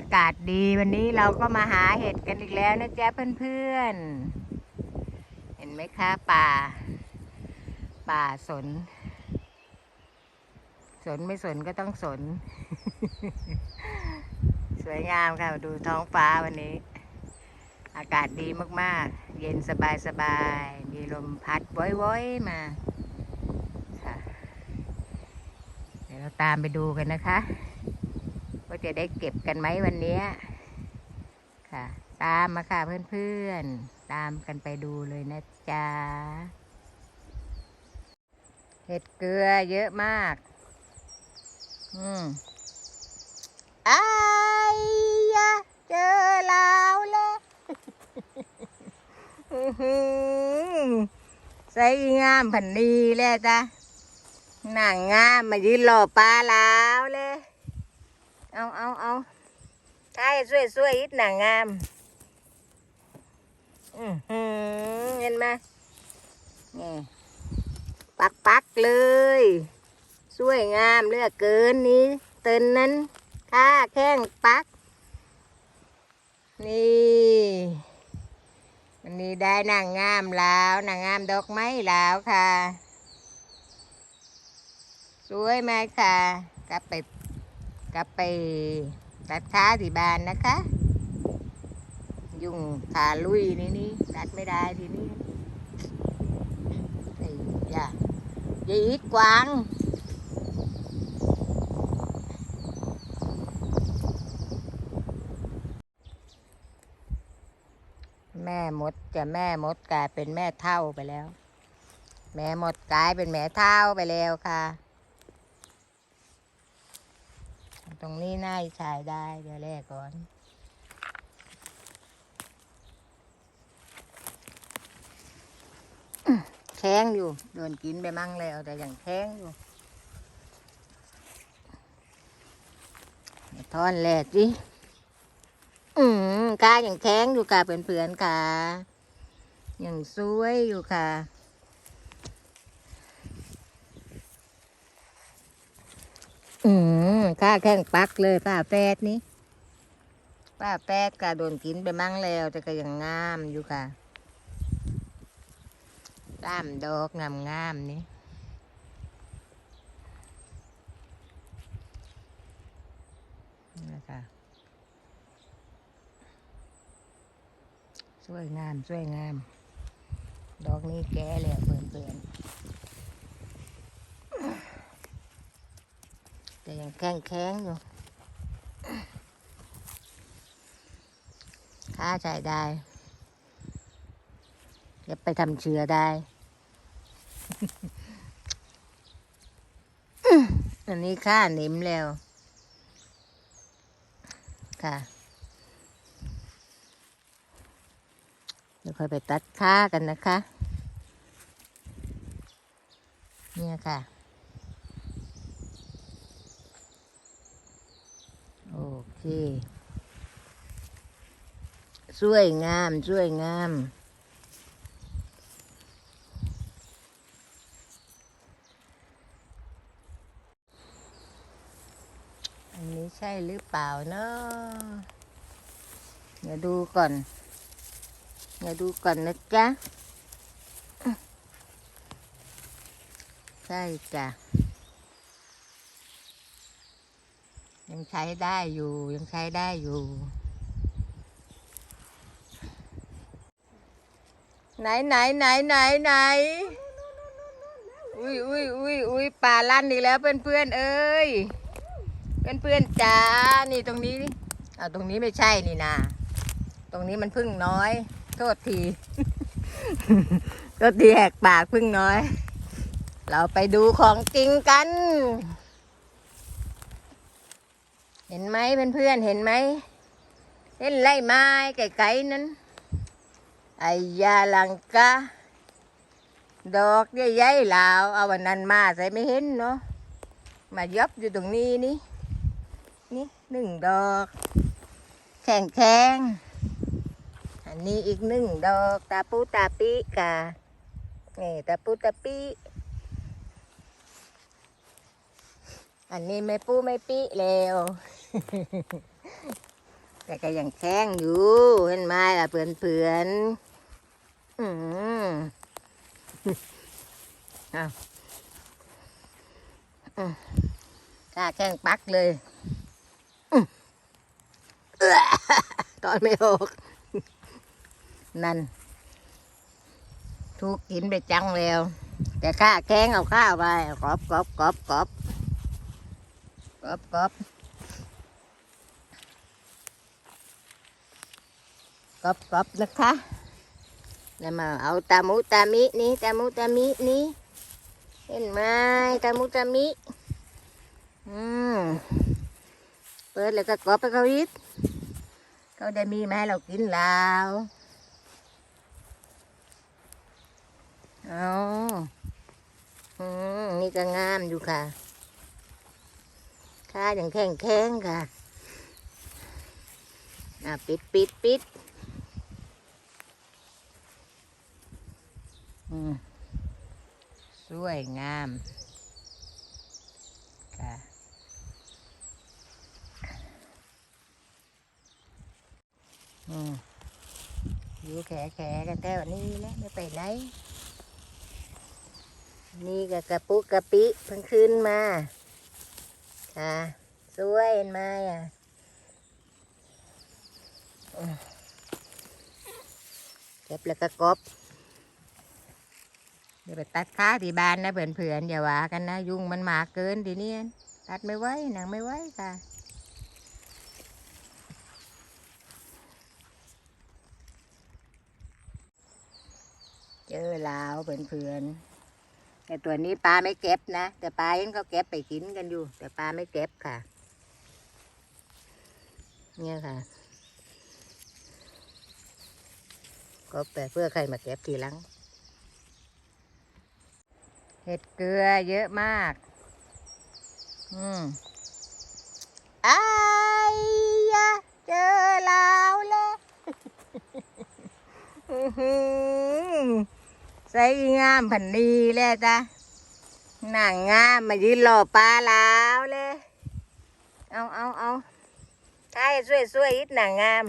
อากาศดีวันนี้เราก็มาหาเห็ดกันอีกแล้วนะจ๊ะเพื่อนๆ เห็นไหมคะป่า ป่าสน สนไม่สนก็ต้องสน สวยงามค่ะดูท้องฟ้าวันนี้ อากาศดีมากๆ เย็นสบายๆมีลมพัดว้อยๆ มา ค่ะ เดี๋ยวเราตามไปดูกันนะคะ จะได้เก็บกันไหมวันนี้ค่ะ ตามมาค่ะเพื่อนๆ ตามกันไปดูเลยนะจ๊ะ เห็ดเกลือเยอะมาก อืมอายยะเจอล้วเลยอื้อหือใส่งามผันนีเลยจ้ะหนังงามมายืนรอปลาล้วเลย เอาเอาเอาใช่ช่วยช่วยอีกหนังงาม อือหือเห็นไหมนี่ปักปักเลย สวยงามเลือกเกินนี้เตินนั้นค่าแข้งปัก นี่วันนี้ได้นางงามแล้วนางงามดอกไม้แล้วค่ะ สวยไหมค่ะกลับไป กลับไปตัดขาที่บ้านนะคะ ยุ่งขาลุยนี่นี่ตัดไม่ได้ทีนี้ไอ้ยาย่าอีกวางแม่มดจะแม่มดกลายเป็นแม่เท่าไปแล้ว แม่มดกลายเป็นแม่เท่าไปแล้วค่ะ ตรงนี้น่าจะใช้ได้เดี๋ยวแรกก่อนแข้งอยู่โดนกินไปมั่งแล้วแต่ยังแข้งอยู่ทอนแรกดิอืมกายังแข้งอยู่ค่ะเพื่อนๆค่ะยังสวยอยู่ค่ะ อืมข้าแข้งปักเลยป้าแปดนี้ป้าแปดก็โดนกินไปมั่งแล้ว แต่ก็ยังงามอยู่ค่ะตามดอกงามงามนี่นี่แหละค่ะสวยงามสวยงาม ดอกนี้แก่แล้วเปื่อนๆ แต่ยังแข็งแข็งอยู่ค่าใช้ได้เก็บไปทำเชื้อได้ อันนี้ค่าหนิมแล้ว ค่ะเดี๋ยวค่อยไปตัดค่ากันนะคะ เนี่ยค่ะ โอ เคสวยงามสวยงามอันนี้ใช่หรือเปล่าเนาะเดี๋ยวดูก่อนเดี๋ยวดูก่อนนะจ๊ะ ใช่จ้ะ ยังใช้ได้อยู่ยังใช้ได้อยู่ ไหนไหนไหนไหนไหนอุ้ยอุ้ยอุ้ยอุ้ยป่าลั่นอีกแล้วเพื่อนเพื่อนเอ้ยเพื่อนเพื่อนจ้านี่ตรงนี้นี่เอาตรงนี้ไม่ใช่นี่นาตรงนี้มันพึ่งน้อย โทษทีโทษทีแหกปากพึ่งน้อย เราไปดูของจริงกัน เห็นไหมเพื่อนๆเห็นไหมเห็นไร่ไม้ไกลๆนั้นไอยาลังกาดอกใหญ่ๆลาวเอาวันนั้นมาใส่ไม่เห็นเนาะมายับอยู่ตรงนี้นี่นี่หนึ่งดอก แข็งแข็งอันนี้อีกหนึ่งดอกตาปูตาปิกานี่ตาปูตาปิอันนี้ไม่ปูไม่ปิแล้ว แต่ก็ยังแข็งอยู่เห็นไหมล่ะเพื่อนเพื่อนๆอืมเอาอืมกล้าแข้งปักเลยตอนไม่ออก นั่น ทุกกินไปจังแล้ว แต่ข้าแข้งเอาข้าวไปกรอบกรอบกรอบกรอบกรอบกรอบ กรอบกรอบนะคะ แล้วมาเอาตามุตามินี้ตามุตามินี้เห็นไหมตามุตามิอืมเปิดแล้วก็กรอบไปเขาอีกเขาได้มีมาให้เรากินแล้วอาอืมนี่ก็งามอยู่ค่ะข้าอย่างแข็งแข็งค่ะอะปิดปิดปิดอืม สวยงามค่ะอืมอยู่แขแขกันแต่วันนี้แหละไม่ไปไหนนี่ก็กระปุกกระปิเพิ่งขึ้นมา ค่ะสวยเห็นไหมอะเก็บแล้วก็กบ เดี๋ยวไปตัดขาที่บ้านนะเพื่อนๆอย่าว่ากันนะ ยุงมันมากเกินทีนี้ตัดไม่ไหวหนังไม่ไหวค่ะเจอลาวเพื่อนๆแต่ตัวนี้ปลาไม่เก็บนะ แต่ปลายังเขาเก็บไปกินกันอยู่ แต่ปลาไม่เก็บค่ะ เนี่ยค่ะ ก็แต่เพื่อใครมาเก็บทีหลัง เห็ดเกลือเยอะมาก อืมไอ้ยะเจอลาวแล้วใส่งามผันนีเลยจ้ะหนังงามมายืนรอปลาลาวเลย เอาเอาเอาใช่สวยสวยๆอีกหนังงาม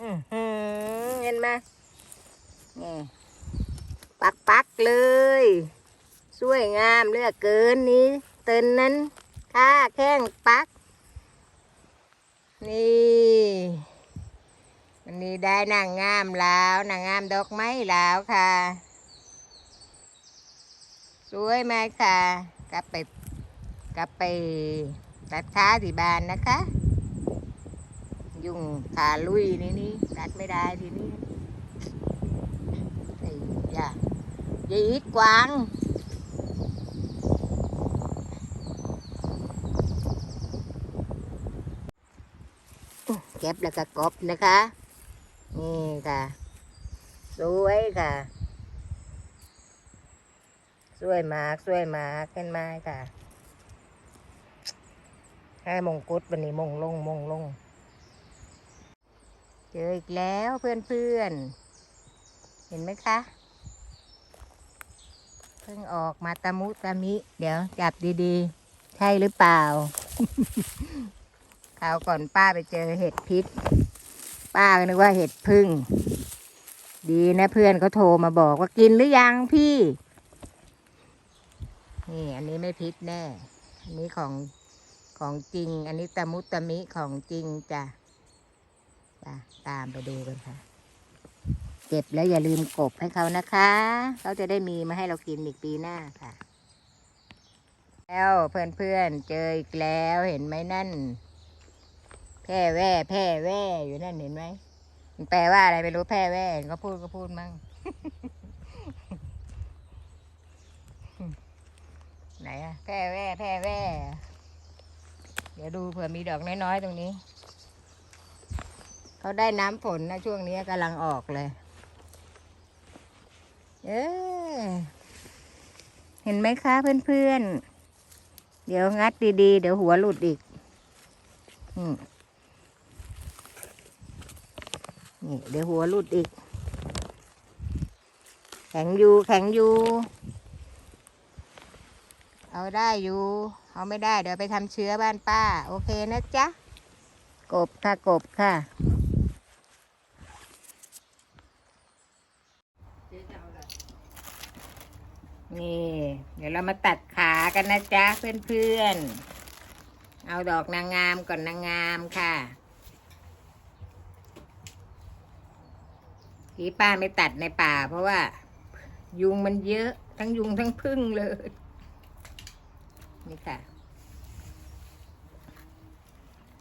อือหือเห็นไหมนี่ ปักปักๆเลย สวยงามเลือกเกินนี้ เตินนั้นค่าแข้งปัก นี่วันนี้ได้นางงามแล้วนางงามดอกไม้แล้วค่ะ สวยไหมค่ะกลับไปกลับไปตัดขาที่บ้านนะคะ ยุ่งขาลุยนี่นี่ตัดไม่ได้ทีนี้ไอ้ยา ยีดกวางเก็บแล้วก็กบนะคะ นี่ค่ะ สวยค่ะ สวยมาก สวยมากเห็นไหมค่ะให้มงกุฎวันนี้มงลงมงลง เจออีกแล้วเพื่อนเพื่อน เห็นไหมคะ เพิ่งออกมาตะมุตะมิ เดี๋ยวจับดีๆ ใช่หรือเปล่าคราวก่อนป้าไปเจอเห็ดพิษ ป้าก็นึกว่าเห็ดพึ่ง ดีนะเพื่อนเขาโทรมาบอกว่ากินหรือยังพี่ นี่อันนี้ไม่พิษแน่ อันนี้ของของจริง อันนี้ตะมุตะมิของจริงจ้ะจ้ะตามไปดูกันค่ะ เก็บแล้วอย่าลืมกบให้เขานะคะ เขาจะได้มีมาให้เรากินอีกปีหน้าค่ะ แล้วเพื่อนๆเจออีกแล้วเห็นไหมนั่น แพร่แว่แพร่แว่อยู่นั่นเห็นไหมมันแปลว่าอะไรไม่รู้แพร่แว่เห็นก็พูดก็พูดมั่งไหนอะแพร่แว่แพร่แว่เดี๋ยวดูเผื่อมีดอกน้อยๆตรงนี้ เขาได้น้ำฝนนะช่วงนี้กำลังออกเลย เออเห็นไหมคะเพื่อนๆ เดี๋ยวงัดดีๆ เดี๋ยวหัวหลุดอีกนี่เดี๋ยวหัวหลุดอีก แข็งอยู่ แข็งอยู่ เอาได้อยู่ เอาไม่ได้ เดี๋ยวไปทำเชื้อบ้านป้า โอเคนะจ๊ะ กบค่ะ กบค่ะ นี่ เดี๋ยวเรามาตัดขากันนะจ๊ะเพื่อนๆ เอาดอกนางงามก่อนนางงามค่ะที่ป้าไม่ตัดในป่า เพราะว่า ยุงมันเยอะ ทั้งยุงทั้งพึ่งเลย นี่ค่ะ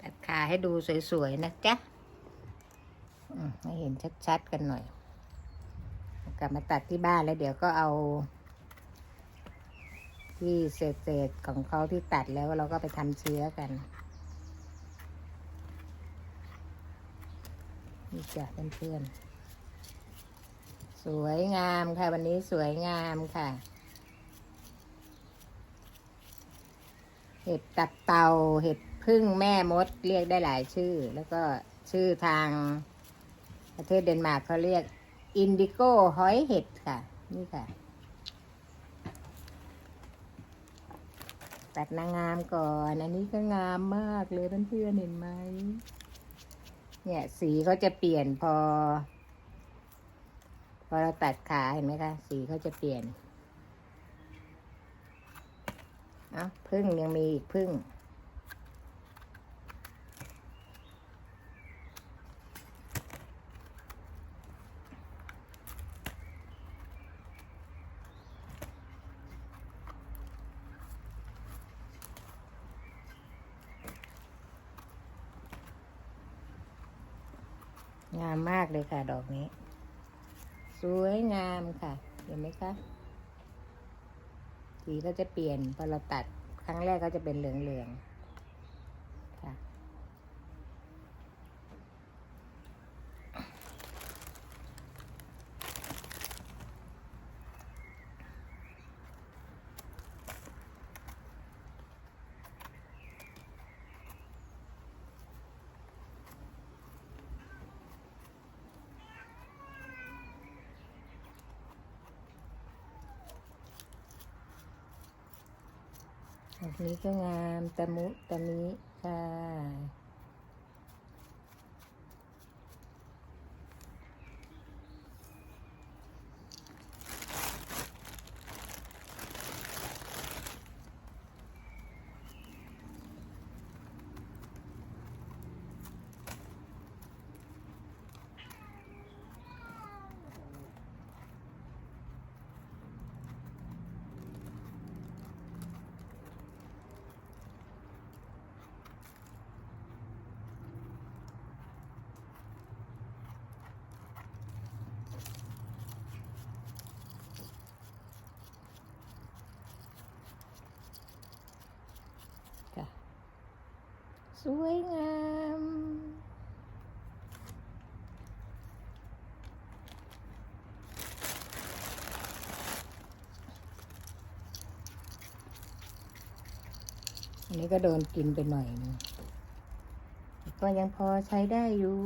ตัดขาให้ดูสวยๆนะจ๊ะมให้เห็นชัดๆกันหน่อย กลับมาตัดที่บ้านแล้วเดี๋ยวก็เอา ที่เศษๆของเขาที่ตัดแล้วเราก็ไปทำเชื้อกัน นี่จ้ะเพื่อนๆสวยงามค่ะ วันนี้สวยงามค่ะ เห็ดตับเตาเห็ดพึ่งแม่มดเรียกได้หลายชื่อ แล้วก็ชื่อทางประเทศเดนมาร์กเขาเรียกอินดิโก้หอยเห็ดค่ะ นี่ค่ะ ตัดนางงามก่อน อันนี้ก็งามมากเลยเพื่อนๆเห็นไหม เนี่ยสีเขาจะเปลี่ยนพอ พอเราตัดขาเห็นไหมคะ สีเขาจะเปลี่ยน เอ้าพึ่งยังมีอีกพึ่ง งามมากเลยค่ะ ดอกนี้ สวยงามค่ะ เห็นไหมคะ สีก็จะเปลี่ยนพอเราตัด ครั้งแรกก็จะเป็นเหลืองๆ นี้ก็งามตะมุตะมิค่ะค่ะ สวยงาม อันนี้ก็โดนกินไปหน่อยนึงก็ยังพอใช้ได้อยู่